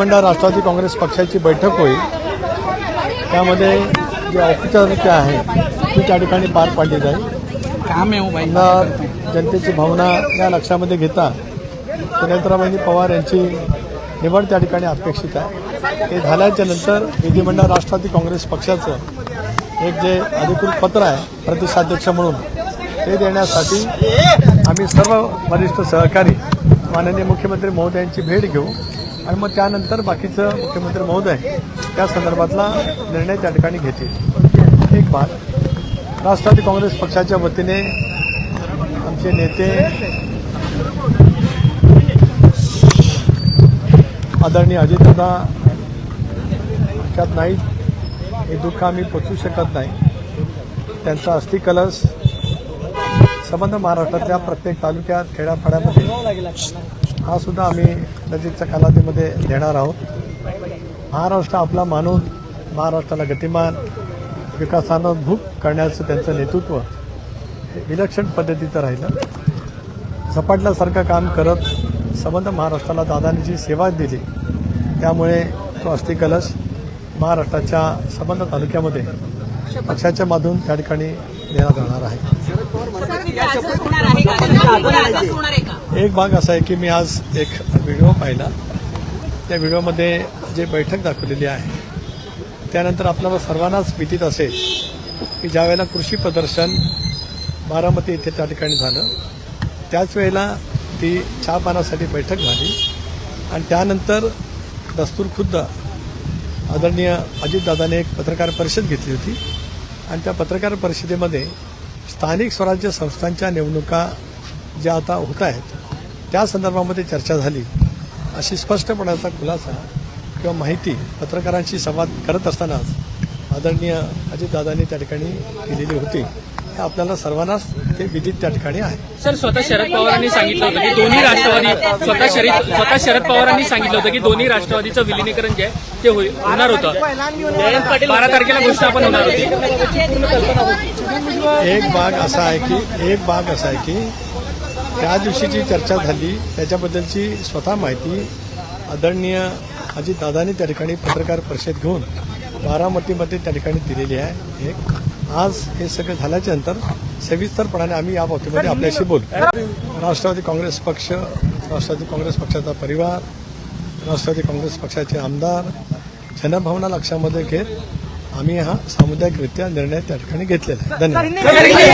मंडळ राष्ट्रवादी काँग्रेस पक्षाची बैठक होईल. त्यामध्ये जी औपचारिकता आहे ती त्या ठिकाणी पार पाडली जाईल. हो जनतेची भावना या लक्षामध्ये घेता सुनेत्राबाई पवार यांची निवड त्या ठिकाणी अपेक्षित आहे. ते झाल्याच्यानंतर विधिमंडळ राष्ट्रवादी काँग्रेस पक्षाचं एक जे अधिकृत पत्र आहे प्रदेशाध्यक्ष म्हणून ते देण्यासाठी आम्ही सर्व वरिष्ठ सहकारी माननीय मुख्यमंत्री महोदयांची भेट घेऊ. आणि मग त्यानंतर बाकीचं मुख्यमंत्री महोदय त्या संदर्भातला निर्णय त्या ठिकाणी घेतील. एक बात राष्ट्रवादी काँग्रेस पक्षाच्या वतीने आमचे नेते आदरणीय अजितदादा त्यात नाहीत हे दुःख आम्ही पोचू शकत नाही. त्यांचा अस्थिकलश संबंध महाराष्ट्रातल्या प्रत्येक तालुक्यात खेड्यापाड्यामध्ये हा सुद्धा आम्ही नजीकच्या कालावधीमध्ये देणार आहोत. महाराष्ट्र आपला मानून महाराष्ट्राला गतिमान विकासानं भूक करण्याचं त्यांचं नेतृत्व हे विलक्षण पद्धतीचं राहिलं. झपाटल्यासारखं काम करत संबंध महाराष्ट्राला दादांनी जी सेवा दिली. त्यामुळे तो अस्थिकलश महाराष्ट्राच्या संबंध तालुक्यामध्ये पक्षाच्या माधून त्या ठिकाणी देण्यात जाणार आहे. एक भाग असा आहे की मी आज एक व्हिडिओ पाहिला. त्या व्हिडिओमध्ये जे बैठक दाखवलेली आहे त्यानंतर आपल्याला सर्वांनाच भीतीत असेल की ज्यावेळेला कृषी प्रदर्शन बारामती इथे त्या ठिकाणी झालं त्याच वेळेला ती चहा पानासाठी बैठक झाली आणि त्यानंतर दस्तूर खुद्द आदरणीय अजितदादाने एक पत्रकार परिषद घेतली होती. आणि त्या पत्रकार परिषदेमध्ये स्थानिक स्वराज्य संस्थांच्या निवडणुका ज्या आता होत आहेत त्या संदर्भामध्ये चर्चा झाली. अशी स्पष्टपणाचा खुलासा किंवा माहिती पत्रकारांशी संवाद करत असतानाच आदरणीय अजितदादांनी त्या ठिकाणी केलेली होती. आपल्याला सर्वांनाच ते विदित त्या ठिकाणी आहे. सर स्वतः शरद पवारांनी सांगितलं होतं की दोन्ही राष्ट्रवादी स्वतः शरद स्वतः शरद पवारांनी सांगितलं होतं की दोन्ही राष्ट्रवादीचं विलिनीकरण जे आहे ते होई- होणार होतं. बारा तारखेला घोषणा पण होणार होती. एक भाग असा आहे की एक भाग असा आहे की त्या दिवशीची चर्चा झाली. त्याच्याबद्दलची स्वतः माहिती आदरणीय अजितदादांनी त्या ठिकाणी पत्रकार परिषद घेऊन बारामतीमध्ये त्या ठिकाणी दिलेली आहे. एक आज हे सगळं झाल्याच्यानंतर सविस्तरपणाने आम्ही या बाबतीमध्ये आपल्याशी बोलू. राष्ट्रवादी काँग्रेस पक्ष राष्ट्रवादी काँग्रेस पक्षाचा परिवार राष्ट्रवादी काँग्रेस पक्षाचे आमदार जनभावना लक्षामध्ये घेत आम्ही हा सामुदायिकरित्या निर्णय त्या ठिकाणी घेतलेला आहे. धन्यवाद.